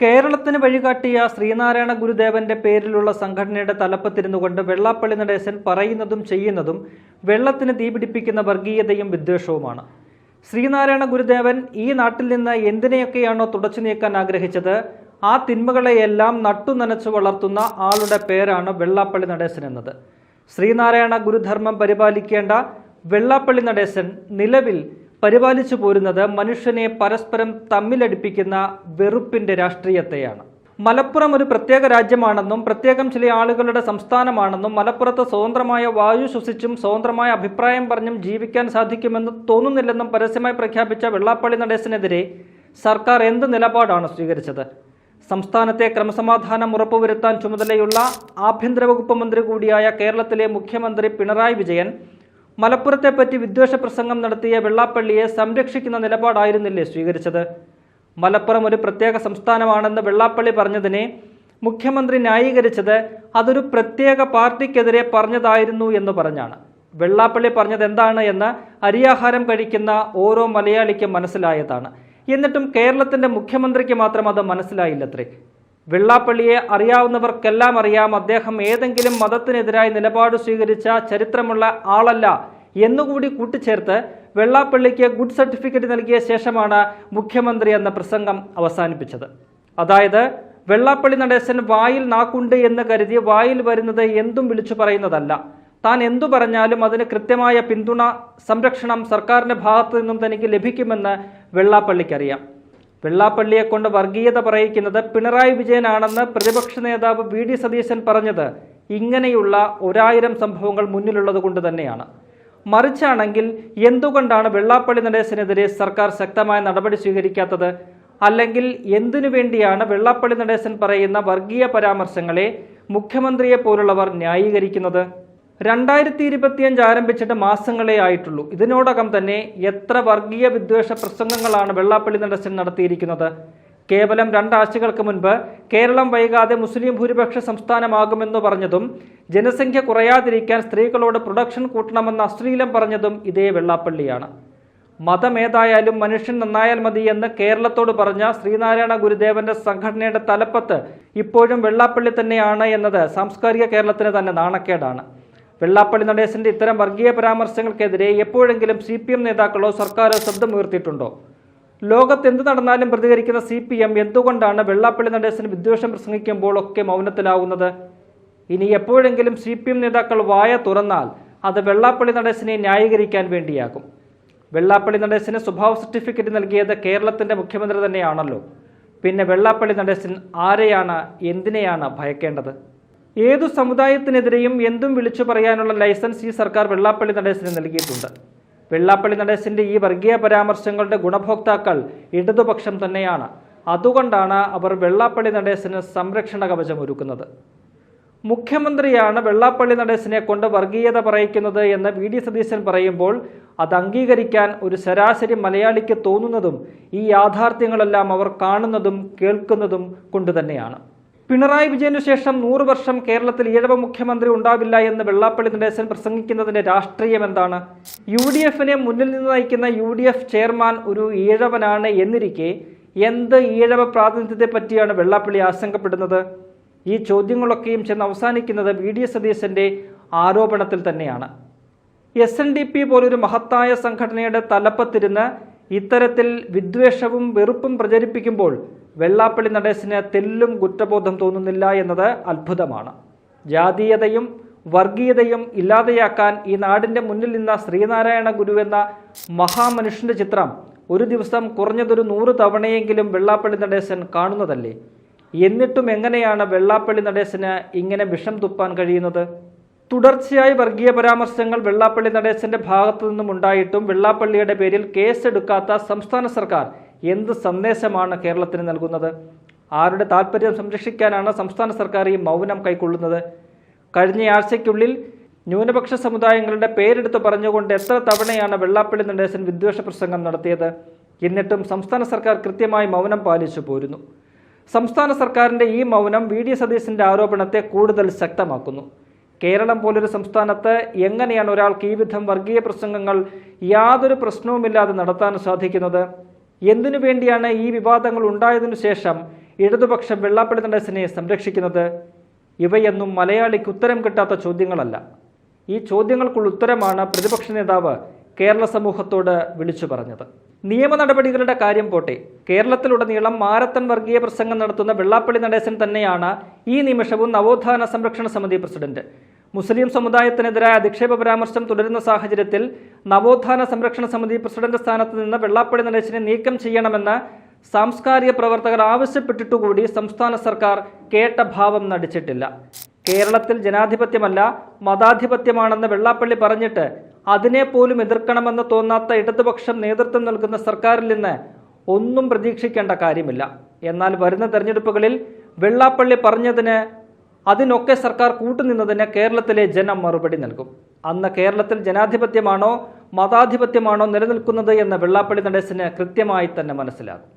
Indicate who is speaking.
Speaker 1: കേരളത്തിന് വഴികാട്ടിയ ശ്രീനാരായണ ഗുരുദേവന്റെ പേരിലുള്ള സംഘടനയുടെ തലപ്പത്തിരുന്നുകൊണ്ട് വെള്ളാപ്പള്ളി നടേശൻ പറയുന്നതും ചെയ്യുന്നതും വെള്ളത്തിന് തീപിടിപ്പിക്കുന്ന വർഗീയതയും വിദ്വേഷവുമാണ്. ശ്രീനാരായണ ഗുരുദേവൻ ഈ നാട്ടിൽ നിന്ന് എന്തിനെയൊക്കെയാണോ തുടച്ചു നീക്കാൻ ആഗ്രഹിച്ചത്? ആ തിന്മകളെയെല്ലാം നട്ടുനനച്ചു വളർത്തുന്ന ആളുടെ പേരാണ് വെള്ളാപ്പള്ളി നടേശൻ എന്നത്. ശ്രീനാരായണ ഗുരുധർമ്മം പരിപാലിക്കേണ്ട വെള്ളാപ്പള്ളി നടേശൻ നിലവിൽ പരിപാലിച്ചു പോരുന്നത് മനുഷ്യനെ പരസ്പരം തമ്മിലടിപ്പിക്കുന്ന വെറുപ്പിന്റെ രാഷ്ട്രീയത്തെയാണ്. മലപ്പുറം ഒരു പ്രത്യേക രാജ്യമാണെന്നും പ്രത്യേകം ചില ആളുകളുടെ സംസ്ഥാനമാണെന്നും മലപ്പുറത്ത് സ്വതന്ത്രമായ വായു ശ്വസിച്ചും സ്വതന്ത്രമായ അഭിപ്രായം പറഞ്ഞും ജീവിക്കാൻ സാധിക്കുമെന്ന് തോന്നുന്നില്ലെന്നും പരസ്യമായി പ്രഖ്യാപിച്ച വെള്ളാപ്പള്ളി നടേശനെതിരെ സർക്കാർ എന്ത് നിലപാടാണ് സ്വീകരിച്ചത്? സംസ്ഥാനത്തെ ക്രമസമാധാനം ഉറപ്പുവരുത്താൻ ചുമതലയുള്ള ആഭ്യന്തര വകുപ്പ് മന്ത്രി കൂടിയായ കേരളത്തിലെ മുഖ്യമന്ത്രി പിണറായി വിജയൻ മലപ്പുറത്തെപ്പറ്റി വിദ്വേഷ പ്രസംഗം നടത്തിയ വെള്ളാപ്പള്ളിയെ സംരക്ഷിക്കുന്ന നിലപാടായിരുന്നില്ലേ സ്വീകരിച്ചത്? മലപ്പുറം ഒരു പ്രത്യേക സംസ്ഥാനമാണെന്ന് വെള്ളാപ്പള്ളി പറഞ്ഞതിനെ മുഖ്യമന്ത്രി ന്യായീകരിച്ചത് അതൊരു പ്രത്യേക പാർട്ടിക്കെതിരെ പറഞ്ഞതായിരുന്നു എന്ന് പറഞ്ഞാണ്. വെള്ളാപ്പള്ളി പറഞ്ഞത് എന്താണ് എന്ന് അരിയാഹാരം കഴിക്കുന്ന ഓരോ മലയാളിക്കും മനസ്സിലായതാണ്. എന്നിട്ടും കേരളത്തിന്റെ മുഖ്യമന്ത്രിക്ക് മാത്രം അത് മനസ്സിലായില്ലത്രേ. വെള്ളാപ്പള്ളിയെ അറിയാവുന്നവർക്കെല്ലാം അറിയാം അദ്ദേഹം ഏതെങ്കിലും മതത്തിനെതിരായി നിലപാട് സ്വീകരിച്ച ചരിത്രമുള്ള ആളല്ല എന്നുകൂടി കൂട്ടിച്ചേർത്ത് വെള്ളാപ്പള്ളിക്ക് ഗുഡ് സർട്ടിഫിക്കറ്റ് നൽകിയ ശേഷമാണ് മുഖ്യമന്ത്രി എന്ന പ്രസംഗം അവസാനിപ്പിച്ചത്. അതായത് വെള്ളാപ്പള്ളി നടേശൻ വായിൽ നാക്കുണ്ട് എന്ന് കരുതി വായിൽ വരുന്നത് എന്തും വിളിച്ചു പറയുന്നതല്ല. താൻ എന്തു പറഞ്ഞാലും അതിന് കൃത്യമായ പിന്തുണ സംരക്ഷണം സർക്കാരിന്റെ ഭാഗത്തു നിന്നും തനിക്ക് ലഭിക്കുമെന്ന് വെള്ളാപ്പള്ളിക്കറിയാം. വെള്ളാപ്പള്ളിയെ കൊണ്ട് വർഗീയത പറയിക്കുന്നത് പിണറായി വിജയനാണെന്ന് പ്രതിപക്ഷ നേതാവ് വി ഡി സതീശൻ പറഞ്ഞത് ഇങ്ങനെയുള്ള ഒരായിരം സംഭവങ്ങൾ മുന്നിലുള്ളത് കൊണ്ട് തന്നെയാണ്. മറിച്ചാണെങ്കിൽ എന്തുകൊണ്ടാണ് വെള്ളാപ്പള്ളി നടേശനെതിരെ സർക്കാർ ശക്തമായ നടപടി സ്വീകരിക്കാത്തത്? അല്ലെങ്കിൽ എന്തിനു വേണ്ടിയാണ് വെള്ളാപ്പള്ളി നടേശൻ പറയുന്ന വർഗീയ പരാമർശങ്ങളെ മുഖ്യമന്ത്രിയെ പോലുള്ളവർ ന്യായീകരിക്കുന്നത്? രണ്ടായിരത്തി ഇരുപത്തിയഞ്ച് ആരംഭിച്ചിട്ട് മാസങ്ങളേ ആയിട്ടുള്ളൂ. ഇതിനോടകം തന്നെ എത്ര വർഗീയ വിദ്വേഷ പ്രസംഗങ്ങളാണ് വെള്ളാപ്പള്ളി നടേശൻ നടത്തിയിരിക്കുന്നത്. കേവലം രണ്ടാഴ്ചകൾക്ക് മുൻപ് കേരളം വൈകാതെ മുസ്ലിം ഭൂരിപക്ഷ സംസ്ഥാനമാകുമെന്ന് പറഞ്ഞതും ജനസംഖ്യ കുറയാതിരിക്കാൻ സ്ത്രീകളോട് പ്രൊഡക്ഷൻ കൂട്ടണമെന്ന് അശ്ലീലം പറഞ്ഞതും ഇതേ വെള്ളാപ്പള്ളിയാണ്. മതമേതായാലും മനുഷ്യൻ നന്നായാൽ മതി എന്ന് കേരളത്തോട് പറഞ്ഞ ശ്രീനാരായണ ഗുരുദേവന്റെ സംഘടനയുടെ തലപ്പത്ത് ഇപ്പോഴും വെള്ളാപ്പള്ളി തന്നെയാണ് എന്നത് സാംസ്കാരിക കേരളത്തിന് തന്നെ നാണക്കേടാണ്. വെള്ളാപ്പള്ളി നടേശന്റെ ഇത്തരം വർഗീയ പരാമർശങ്ങൾക്കെതിരെ എപ്പോഴെങ്കിലും സി പി എം നേതാക്കളോ സർക്കാരോ ശബ്ദമുയർത്തിയിട്ടുണ്ടോ ലോകത്ത് എന്ത് നടന്നാലും പ്രതികരിക്കുന്ന സി പി എം എന്തുകൊണ്ടാണ് വെള്ളാപ്പള്ളി നടേശന് വിദ്വേഷം പ്രസംഗിക്കുമ്പോഴൊക്കെ മൗനത്തിലാവുന്നത്? ഇനി എപ്പോഴെങ്കിലും സി പി എം നേതാക്കൾ വായ തുറന്നാൽ അത് വെള്ളാപ്പള്ളി നടേശനെ ന്യായീകരിക്കാൻ വേണ്ടിയാകും. വെള്ളാപ്പള്ളി നടേശന് സ്വഭാവ സർട്ടിഫിക്കറ്റ് നൽകിയത് കേരളത്തിന്റെ മുഖ്യമന്ത്രി തന്നെയാണല്ലോ. പിന്നെ വെള്ളാപ്പള്ളി നടേശൻ ആരെയാണ് എന്തിനെയാണ് ഭയക്കേണ്ടത്? ഏതു സമുദായത്തിനെതിരെയും എന്തും വിളിച്ചു പറയാനുള്ള ലൈസൻസ് ഈ സർക്കാർ വെള്ളാപ്പള്ളി നടേശന് നൽകിയിട്ടുണ്ട്. വെള്ളാപ്പള്ളി നടേശന്റെ ഈ വർഗീയ പരാമർശങ്ങളുടെ ഗുണഭോക്താക്കൾ ഇടതുപക്ഷം തന്നെയാണ്. അതുകൊണ്ടാണ് അവർ വെള്ളാപ്പള്ളി നടേശന് സംരക്ഷണ കവചം ഒരുക്കുന്നത് മുഖ്യമന്ത്രിയാണ് വെള്ളാപ്പള്ളി നടേശനെ കൊണ്ട് വർഗീയത പറയിക്കുന്നത് എന്ന് വി ഡി സതീശൻ പറയുമ്പോൾ അത് അംഗീകരിക്കാൻ ഒരു ശരാശരി മലയാളിക്ക് തോന്നുന്നതും ഈ യാഥാർത്ഥ്യങ്ങളെല്ലാം അവർ കാണുന്നതും കേൾക്കുന്നതും കൊണ്ട് തന്നെയാണ്. പിണറായി വിജയനു ശേഷം നൂറ് വർഷം കേരളത്തിൽ ഈഴവ മുഖ്യമന്ത്രി ഉണ്ടാവില്ല എന്ന് വെള്ളാപ്പള്ളി നടേശൻ പ്രസംഗിക്കുന്നതിന്റെ രാഷ്ട്രീയം എന്താണ്? യു ഡി എഫിനെ മുന്നിൽ നിന്ന് നയിക്കുന്ന യു ഡി എഫ് ചെയർമാൻ ഒരു ഈഴവനാണ് എന്നിരിക്കെ എന്ത് ഈഴവ പ്രാതിനിധ്യത്തെ പറ്റിയാണ് വെള്ളാപ്പള്ളി ആശങ്കപ്പെടുന്നത്? ഈ ചോദ്യങ്ങളൊക്കെയും ചെന്ന് അവസാനിക്കുന്നത് വി ഡി സതീശന്റെ ആരോപണത്തിൽ തന്നെയാണ്. എസ് എൻ ഡി പി പോലൊരു മഹത്തായ സംഘടനയുടെ തലപ്പത്തിരുന്ന് ഇത്തരത്തിൽ വിദ്വേഷവും വെറുപ്പും പ്രചരിപ്പിക്കുമ്പോൾ വെള്ളാപ്പള്ളി നടേശന് തെല്ലും കുറ്റബോധം തോന്നുന്നില്ല എന്നത് അത്ഭുതമാണ്. ജാതീയതയും വർഗീയതയും ഇല്ലാതെയാക്കാൻ ഈ നാടിന്റെ മുന്നിൽ നിന്ന ശ്രീനാരായണ എന്ന മഹാമനുഷ്യന്റെ ചിത്രം ഒരു ദിവസം കുറഞ്ഞതൊരു നൂറ് തവണയെങ്കിലും വെള്ളാപ്പള്ളി നടേശൻ കാണുന്നതല്ലേ? എന്നിട്ടും എങ്ങനെയാണ് വെള്ളാപ്പള്ളി നടേശന് ഇങ്ങനെ വിഷം തുപ്പാൻ കഴിയുന്നത്? തുടർച്ചയായി വർഗീയ പരാമർശങ്ങൾ വെള്ളാപ്പള്ളി നടേശന്റെ ഭാഗത്തു നിന്നും ഉണ്ടായിട്ടും വെള്ളാപ്പള്ളിയുടെ പേരിൽ കേസെടുക്കാത്ത സംസ്ഥാന സർക്കാർ എന്ത് സന്ദേശമാണ് കേരളത്തിന് നൽകുന്നത്? ആരുടെ താല്പര്യം സംരക്ഷിക്കാനാണ് സംസ്ഥാന സർക്കാർ ഈ മൗനം കൈക്കൊള്ളുന്നത്? കഴിഞ്ഞയാഴ്ചയ്ക്കുള്ളിൽ ന്യൂനപക്ഷ സമുദായങ്ങളുടെ പേരെടുത്ത് പറഞ്ഞുകൊണ്ട് എത്ര തവണയാണ് വെള്ളാപ്പള്ളി നടേശൻ വിദ്വേഷ പ്രസംഗം നടത്തിയത്? എന്നിട്ടും സംസ്ഥാന സർക്കാർ കൃത്യമായി മൗനം പാലിച്ചു പോരുന്നു. സംസ്ഥാന സർക്കാരിന്റെ ഈ മൗനം വി ഡി സതീശന്റെ ആരോപണത്തെ കൂടുതൽ ശക്തമാക്കുന്നു. കേരളം പോലൊരു സംസ്ഥാനത്ത് എങ്ങനെയാണ് ഒരാൾക്ക് ഈ വിധം വർഗീയ പ്രസംഗങ്ങൾ യാതൊരു പ്രശ്നവുമില്ലാതെ നടത്താൻ സാധിക്കുന്നത്? എന്തിനു വേണ്ടിയാണ് ഈ വിവാദങ്ങൾ ഉണ്ടായതിനു ശേഷം ഇടതുപക്ഷം വെള്ളാപ്പള്ളി നടേശനെ സംരക്ഷിക്കുന്നത്? ഇവയൊന്നും മലയാളിക്ക് ഉത്തരം കിട്ടാത്ത ചോദ്യങ്ങളല്ല. ഈ ചോദ്യങ്ങൾക്കുള്ള ഉത്തരമാണ് പ്രതിപക്ഷ നേതാവ് കേരള സമൂഹത്തോട് വിളിച്ചു പറഞ്ഞത്. നിയമ നടപടികളുടെ കാര്യം പോട്ടെ. കേരളത്തിലുടനീളം മാരത്തൺ വർഗീയ പ്രസംഗം നടത്തുന്ന വെള്ളാപ്പള്ളി നടേശൻ തന്നെയാണ് ഈ നിമിഷവും നവോത്ഥാന സംരക്ഷണ സമിതി പ്രസിഡന്റ്. മുസ്ലിം സമുദായത്തിനെതിരായ അധിക്ഷേപ പരാമർശം തുടരുന്ന സാഹചര്യത്തിൽ നവോത്ഥാന സംരക്ഷണ സമിതി പ്രസിഡന്റ് സ്ഥാനത്ത് നിന്ന് വെള്ളാപ്പള്ളി നടേശനെ നീക്കം ചെയ്യണമെന്ന് സാംസ്കാരിക പ്രവർത്തകർ ആവശ്യപ്പെട്ടിട്ടുകൂടി സംസ്ഥാന സർക്കാർ കേട്ട ഭാവം നടിച്ചിട്ടില്ല. കേരളത്തിൽ ജനാധിപത്യമല്ല മതാധിപത്യമാണെന്ന് വെള്ളാപ്പള്ളി പറഞ്ഞിട്ട് അതിനെ പോലും എതിർക്കണമെന്ന് തോന്നാത്ത ഇടതുപക്ഷം നേതൃത്വം നൽകുന്ന സർക്കാരിൽ നിന്ന് ഒന്നും പ്രതീക്ഷിക്കേണ്ട കാര്യമില്ല. എന്നാൽ വരുന്ന തെരഞ്ഞെടുപ്പുകളിൽ വെള്ളാപ്പള്ളി പറഞ്ഞതിന് അതിനൊക്കെ സർക്കാർ കൂട്ടുനിന്നതിന് കേരളത്തിലെ ജനം മറുപടി നൽകും. അന്ന് കേരളത്തിൽ ജനാധിപത്യമാണോ മതാധിപത്യമാണോ നിലനിൽക്കുന്നത് എന്ന വെള്ളാപ്പള്ളി നടേശന് കൃത്യമായി തന്നെ മനസ്സിലാകും.